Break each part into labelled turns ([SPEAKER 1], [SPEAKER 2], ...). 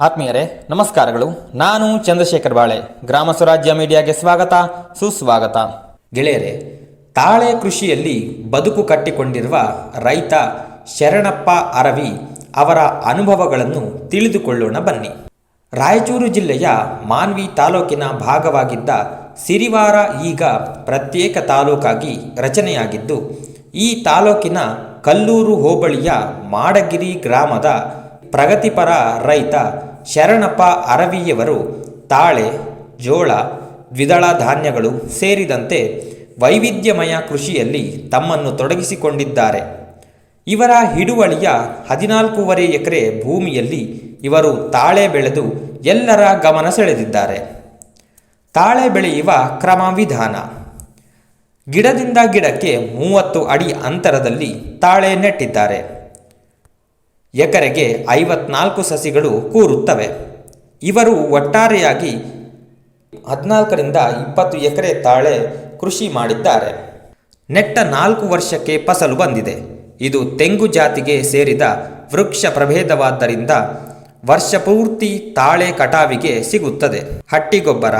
[SPEAKER 1] ಆತ್ಮೀಯರೇ, ನಮಸ್ಕಾರಗಳು. ನಾನು ಚಂದ್ರಶೇಖರ್ ಬಾಳೆ. ಗ್ರಾಮ ಸ್ವರಾಜ್ಯ ಮೀಡಿಯಾಗೆ ಸ್ವಾಗತ, ಸುಸ್ವಾಗತ. ಗೆಳೆಯರೆ, ತಾಳೆ ಕೃಷಿಯಲ್ಲಿ ಬದುಕು ಕಟ್ಟಿಕೊಂಡಿರುವ ರೈತ ಶರಣಪ್ಪ ಅರವಿ ಅವರ ಅನುಭವಗಳನ್ನು ತಿಳಿದುಕೊಳ್ಳೋಣ ಬನ್ನಿ. ರಾಯಚೂರು ಜಿಲ್ಲೆಯ ಮಾನ್ವಿ ತಾಲೂಕಿನ ಭಾಗವಾಗಿದ್ದ ಸಿರಿವಾರ ಈಗ ಪ್ರತ್ಯೇಕ ತಾಲೂಕಾಗಿ ರಚನೆಯಾಗಿದ್ದು, ಈ ತಾಲೂಕಿನ ಕಲ್ಲೂರು ಹೋಬಳಿಯ ಮಾಡಗಿರಿ ಗ್ರಾಮದ ಪ್ರಗತಿಪರ ರೈತ ಶರಣಪ್ಪ ಅರವಿಯವರು ತಾಳೆ, ಜೋಳ, ದ್ವಿದಳ ಧಾನ್ಯಗಳು ಸೇರಿದಂತೆ ವೈವಿಧ್ಯಮಯ ಕೃಷಿಯಲ್ಲಿ ತಮ್ಮನ್ನು ತೊಡಗಿಸಿಕೊಂಡಿದ್ದಾರೆ. ಇವರ ಹಿಡುವಳಿಯ ಹದಿನಾಲ್ಕೂವರೆ ಎಕರೆ ಭೂಮಿಯಲ್ಲಿ ಇವರು ತಾಳೆ ಬೆಳೆದು ಎಲ್ಲರ ಗಮನ ಸೆಳೆದಿದ್ದಾರೆ. ತಾಳೆ ಬೆಳೆಯುವ ಕ್ರಮ ವಿಧಾನ. ಗಿಡದಿಂದ ಗಿಡಕ್ಕೆ ಮೂವತ್ತು ಅಡಿ ಅಂತರದಲ್ಲಿ ತಾಳೆ ನೆಟ್ಟಿದ್ದಾರೆ. ಎಕರೆಗೆ ಐವತ್ನಾಲ್ಕು ಸಸಿಗಳು ಕೂರುತ್ತವೆ. ಇವರು ಒಟ್ಟಾರೆಯಾಗಿ ಹದಿನಾಲ್ಕರಿಂದ ಇಪ್ಪತ್ತು ಎಕರೆ ತಾಳೆ ಕೃಷಿ ಮಾಡಿದ್ದಾರೆ. ನೆಟ್ಟ ನಾಲ್ಕು ವರ್ಷಕ್ಕೆ ಫಸಲು ಬಂದಿದೆ. ಇದು ತೆಂಗು ಜಾತಿಗೆ ಸೇರಿದ ವೃಕ್ಷ ಪ್ರಭೇದವಾದ್ದರಿಂದ ವರ್ಷ ಪೂರ್ತಿ ತಾಳೆ ಕಟಾವಿಗೆ ಸಿಗುತ್ತದೆ. ಹಟ್ಟಿಗೊಬ್ಬರ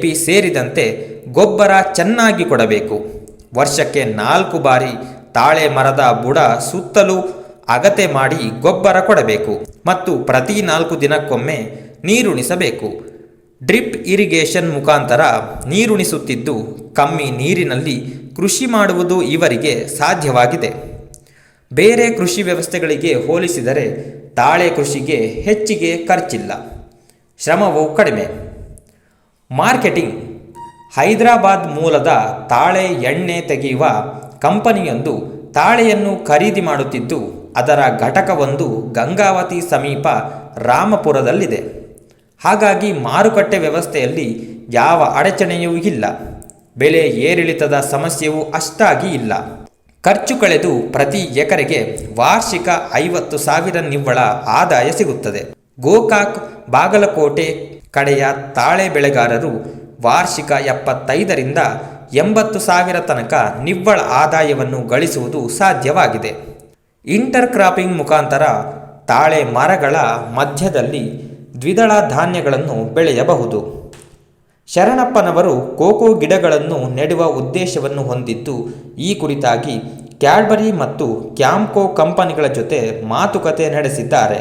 [SPEAKER 1] ಪಿ ಸೇರಿದಂತೆ ಗೊಬ್ಬರ ಚೆನ್ನಾಗಿ ಕೊಡಬೇಕು. ವರ್ಷಕ್ಕೆ ನಾಲ್ಕು ಬಾರಿ ತಾಳೆ ಮರದ ಬುಡ ಸುತ್ತಲೂ ಅಗತೆ ಮಾಡಿ ಗೊಬ್ಬರ ಕೊಡಬೇಕು ಮತ್ತು ಪ್ರತಿ ನಾಲ್ಕು ದಿನಕ್ಕೊಮ್ಮೆ ನೀರುಣಿಸಬೇಕು. ಡ್ರಿಪ್ ಇರಿಗೇಷನ್ ಮುಖಾಂತರ ನೀರುಣಿಸುತ್ತಿದ್ದು ಕಮ್ಮಿ ನೀರಿನಲ್ಲಿ ಕೃಷಿ ಮಾಡುವುದು ಇವರಿಗೆ ಸಾಧ್ಯವಾಗಿದೆ. ಬೇರೆ ಕೃಷಿ ವ್ಯವಸ್ಥೆಗಳಿಗೆ ಹೋಲಿಸಿದರೆ ತಾಳೆ ಕೃಷಿಗೆ ಹೆಚ್ಚಿಗೆ ಖರ್ಚಿಲ್ಲ. ಶ್ರಮವು ಕಡಿಮೆ. ಮಾರ್ಕೆಟಿಂಗ್. ಹೈದರಾಬಾದ್ ಮೂಲದ ತಾಳೆ ಎಣ್ಣೆ ತೆಗೆಯುವ ಕಂಪನಿಯೊಂದು ತಾಳೆಯನ್ನು ಖರೀದಿ ಮಾಡುತ್ತಿದ್ದು ಅದರ ಘಟಕವೊಂದು ಗಂಗಾವತಿ ಸಮೀಪ ರಾಮಪುರದಲ್ಲಿದೆ. ಹಾಗಾಗಿ ಮಾರುಕಟ್ಟೆ ವ್ಯವಸ್ಥೆಯಲ್ಲಿ ಯಾವ ಅಡಚಣೆಯೂ ಇಲ್ಲ. ಬೆಲೆ ಏರಿಳಿತದ ಸಮಸ್ಯೆಯೂ ಅಷ್ಟಾಗಿ ಇಲ್ಲ. ಖರ್ಚು ಕಳೆದು ಪ್ರತಿ ಎಕರೆಗೆ ವಾರ್ಷಿಕ ಐವತ್ತು ಸಾವಿರ ನಿವ್ವಳ ಆದಾಯ ಸಿಗುತ್ತದೆ. ಗೋಕಾಕ್, ಬಾಗಲಕೋಟೆ ಕಡೆಯ ತಾಳೆ ಬೆಳೆಗಾರರು ವಾರ್ಷಿಕ ಎಪ್ಪತ್ತೈದರಿಂದ ಎಂಬತ್ತು ಸಾವಿರ ತನಕ ನಿವ್ವಳ ಆದಾಯವನ್ನು ಗಳಿಸುವುದು ಸಾಧ್ಯವಾಗಿದೆ. ಇಂಟರ್ ಕ್ರಾಪಿಂಗ್ ಮುಖಾಂತರ ತಾಳೆ ಮರಗಳ ಮಧ್ಯದಲ್ಲಿ ದ್ವಿದಳ ಧಾನ್ಯಗಳನ್ನು ಬೆಳೆಯಬಹುದು. ಶರಣಪ್ಪನವರು ಕೋಕೋ ಗಿಡಗಳನ್ನು ನೆಡುವ ಉದ್ದೇಶವನ್ನು ಹೊಂದಿದ್ದು, ಈ ಕುರಿತಾಗಿ ಕ್ಯಾಡ್ಬರಿ ಮತ್ತು ಕ್ಯಾಂಕೋ ಕಂಪನಿಗಳ ಜೊತೆ ಮಾತುಕತೆ ನಡೆಸಿದ್ದಾರೆ.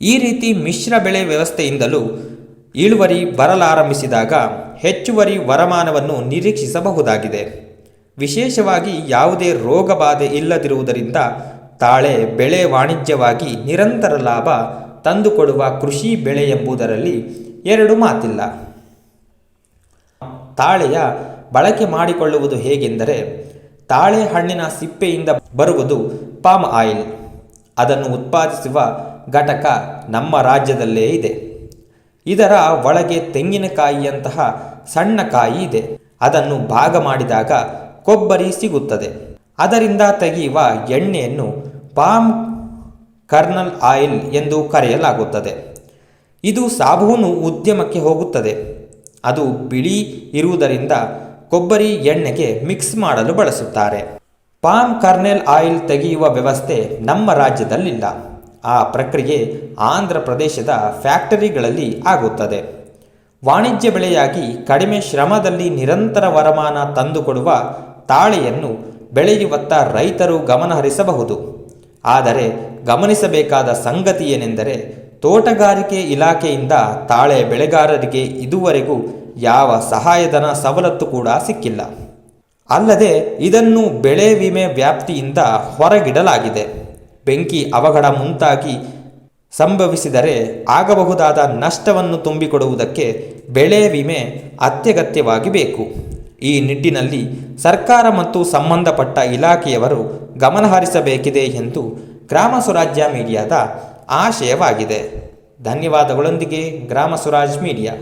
[SPEAKER 1] ಈ ರೀತಿ ಮಿಶ್ರ ಬೆಳೆ ವ್ಯವಸ್ಥೆಯಿಂದಲೂ ಇಳುವರಿ ಬರಲಾರಂಭಿಸಿದಾಗ ಹೆಚ್ಚುವರಿ ವರಮಾನವನ್ನು ನಿರೀಕ್ಷಿಸಬಹುದಾಗಿದೆ. ವಿಶೇಷವಾಗಿ ಯಾವುದೇ ರೋಗ ಬಾಧೆ ಇಲ್ಲದಿರುವುದರಿಂದ ತಾಳೆ ಬೆಳೆ ವಾಣಿಜ್ಯವಾಗಿ ನಿರಂತರ ಲಾಭ ತಂದುಕೊಡುವ ಕೃಷಿ ಬೆಳೆ ಎಂಬುದರಲ್ಲಿ ಎರಡು ಮಾತಿಲ್ಲ. ತಾಳೆಯ ಬಳಕೆ ಮಾಡಿಕೊಳ್ಳುವುದು ಹೇಗೆಂದರೆ ತಾಳೆ ಹಣ್ಣಿನ ಸಿಪ್ಪೆಯಿಂದ ಬರುವುದು ಪಾಮ್ ಆಯಿಲ್. ಅದನ್ನು ಉತ್ಪಾದಿಸುವ ಘಟಕ ನಮ್ಮ ರಾಜ್ಯದಲ್ಲೇ ಇದೆ. ಇದರ ಒಳಗೆ ತೆಂಗಿನಕಾಯಿಯಂತಹ ಸಣ್ಣ ಕಾಯಿ ಇದೆ. ಅದನ್ನು ಭಾಗ ಮಾಡಿದಾಗ ಕೊಬ್ಬರಿ ಸಿಗುತ್ತದೆ. ಅದರಿಂದ ತೆಗೆಯುವ ಎಣ್ಣೆಯನ್ನು ಪಾಮ್ ಕರ್ನಲ್ ಆಯಿಲ್ ಎಂದು ಕರೆಯಲಾಗುತ್ತದೆ. ಇದು ಸಾಬೂನು ಉದ್ಯಮಕ್ಕೆ ಹೋಗುತ್ತದೆ. ಅದು ಬಿಳಿ ಇರುವುದರಿಂದ ಕೊಬ್ಬರಿ ಎಣ್ಣೆಗೆ ಮಿಕ್ಸ್ ಮಾಡಲು ಬಳಸುತ್ತಾರೆ. ಪಾಮ್ ಕರ್ನೆಲ್ ಆಯಿಲ್ ತೆಗೆಯುವ ವ್ಯವಸ್ಥೆ ನಮ್ಮ ರಾಜ್ಯದಲ್ಲಿಲ್ಲ. ಆ ಪ್ರಕ್ರಿಯೆ ಆಂಧ್ರ ಪ್ರದೇಶದ ಫ್ಯಾಕ್ಟರಿಗಳಲ್ಲಿ ಆಗುತ್ತದೆ. ವಾಣಿಜ್ಯ ಬೆಳೆಯಾಗಿ ಕಡಿಮೆ ಶ್ರಮದಲ್ಲಿ ನಿರಂತರ ವರಮಾನ ತಂದುಕೊಡುವ ತಾಳೆಯನ್ನು ಬೆಳೆಯುವತ್ತ ರೈತರು ಗಮನಹರಿಸಬಹುದು. ಆದರೆ ಗಮನಿಸಬೇಕಾದ ಸಂಗತಿ ಏನೆಂದರೆ, ತೋಟಗಾರಿಕೆ ಇಲಾಖೆಯಿಂದ ತಾಳೆ ಬೆಳೆಗಾರರಿಗೆ ಇದುವರೆಗೂ ಯಾವ ಸಹಾಯಧನ ಸವಲತ್ತು ಕೂಡ ಸಿಕ್ಕಿಲ್ಲ. ಅಲ್ಲದೆ ಇದನ್ನು ಬೆಳೆ ವಿಮೆ ವ್ಯಾಪ್ತಿಯಿಂದ ಹೊರಗಿಡಲಾಗಿದೆ. ಬೆಂಕಿ ಅವಘಡ ಮುಂತಾಗಿ ಸಂಭವಿಸಿದರೆ ಆಗಬಹುದಾದ ನಷ್ಟವನ್ನು ತುಂಬಿಕೊಡುವುದಕ್ಕೆ ಬೆಳೆ ವಿಮೆ ಅತ್ಯಗತ್ಯವಾಗಿ ಬೇಕು. ಈ ನಿಟ್ಟಿನಲ್ಲಿ ಸರ್ಕಾರ ಮತ್ತು ಸಂಬಂಧಪಟ್ಟ ಇಲಾಖೆಯವರು ಗಮನಹರಿಸಬೇಕಿದೆ ಎಂದು ಗ್ರಾಮ ಸ್ವರಾಜ್ಯ ಮೀಡಿಯಾದ ಆಶಯವಾಗಿದೆ. ಧನ್ಯವಾದಗಳೊಂದಿಗೆ ಗ್ರಾಮ ಸ್ವರಾಜ್ ಮೀಡಿಯಾ.